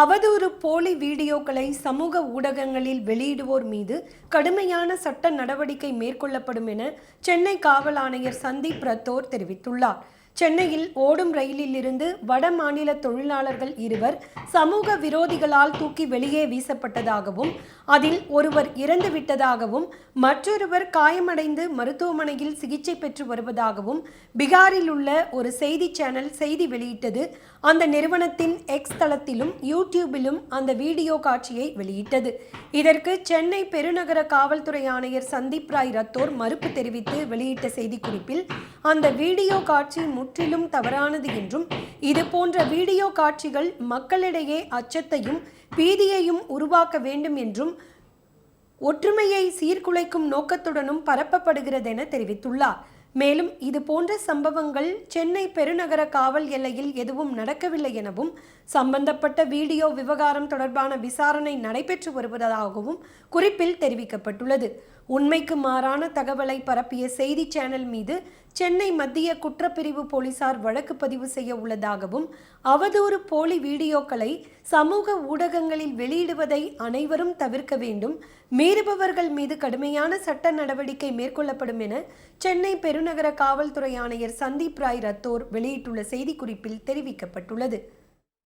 அவதூறு போலி வீடியோக்களை சமூக ஊடகங்களில் வெளியிடுவோர் மீது கடுமையான சட்ட நடவடிக்கை மேற்கொள்ளப்படும் என சென்னை காவல் ஆணையர் சந்தீப் ரத்தோர் தெரிவித்துள்ளார். சென்னையில் ஓடும் ரயிலில் இருந்து வட மாநில தொழிலாளர்கள் இருவர் சமூக விரோதிகளால் தூக்கி வெளியே வீசப்பட்டதாகவும் அதில் ஒருவர் இறந்து விட்டதாகவும் மற்றொருவர் காயமடைந்து மருத்துவமனையில் சிகிச்சை பெற்று வருவதாகவும் பீகாரில் உள்ள ஒரு செய்தி சேனல் செய்தி வெளியிட்டது. அந்த நிறுவனத்தின் எக்ஸ் தளத்திலும் யூடியூபிலும் அந்த வீடியோ காட்சியை வெளியிட்டது. இதற்கு சென்னை பெருநகர காவல்துறை ஆணையர் சந்தீப் ராய் ரத்தோர் மறுப்பு தெரிவித்து வெளியிட்ட செய்திக்குறிப்பில் அந்த வீடியோ காட்சி முற்றிலும் தவறானது என்றும் இது போன்ற வீடியோ காட்சிகள் மக்களிடையே அச்சத்தையும் பீதியையும் உருவாக்க வேண்டும் என்றும் ஒற்றுமையை சீர்குலைக்கும் நோக்கத்துடனும் பரப்பப்படுகிறதென தெரிவித்துள்ளார். மேலும் இது போன்ற சம்பவங்கள் சென்னை பெருநகர காவல் எல்லையில் எதுவும் நடக்கவில்லை எனவும் சம்பந்தப்பட்ட வீடியோ விவகாரம் தொடர்பான விசாரணை நடைபெற்று வருவதாகவும் குறிப்பில் தெரிவிக்கப்பட்டுள்ளது. உண்மைக்கு மாறான தகவலை பரப்பிய செய்தி சேனல் மீது சென்னை மத்திய குற்றப்பிரிவு போலீசார் வழக்கு பதிவு செய்ய உள்ளதாகவும் அவதூறு போலி வீடியோக்களை சமூக ஊடகங்களில் வெளியிடுவதை அனைவரும் தவிர்க்க வேண்டும். மீறுபவர்கள் மீது கடுமையான சட்ட நடவடிக்கை மேற்கொள்ளப்படும் என சென்னை பெருநகர காவல்துறை ஆணையர் சந்தீப் ராய் ரத்தோர் வெளியிட்டுள்ள செய்திக்குறிப்பில் தெரிவிக்கப்பட்டுள்ளது.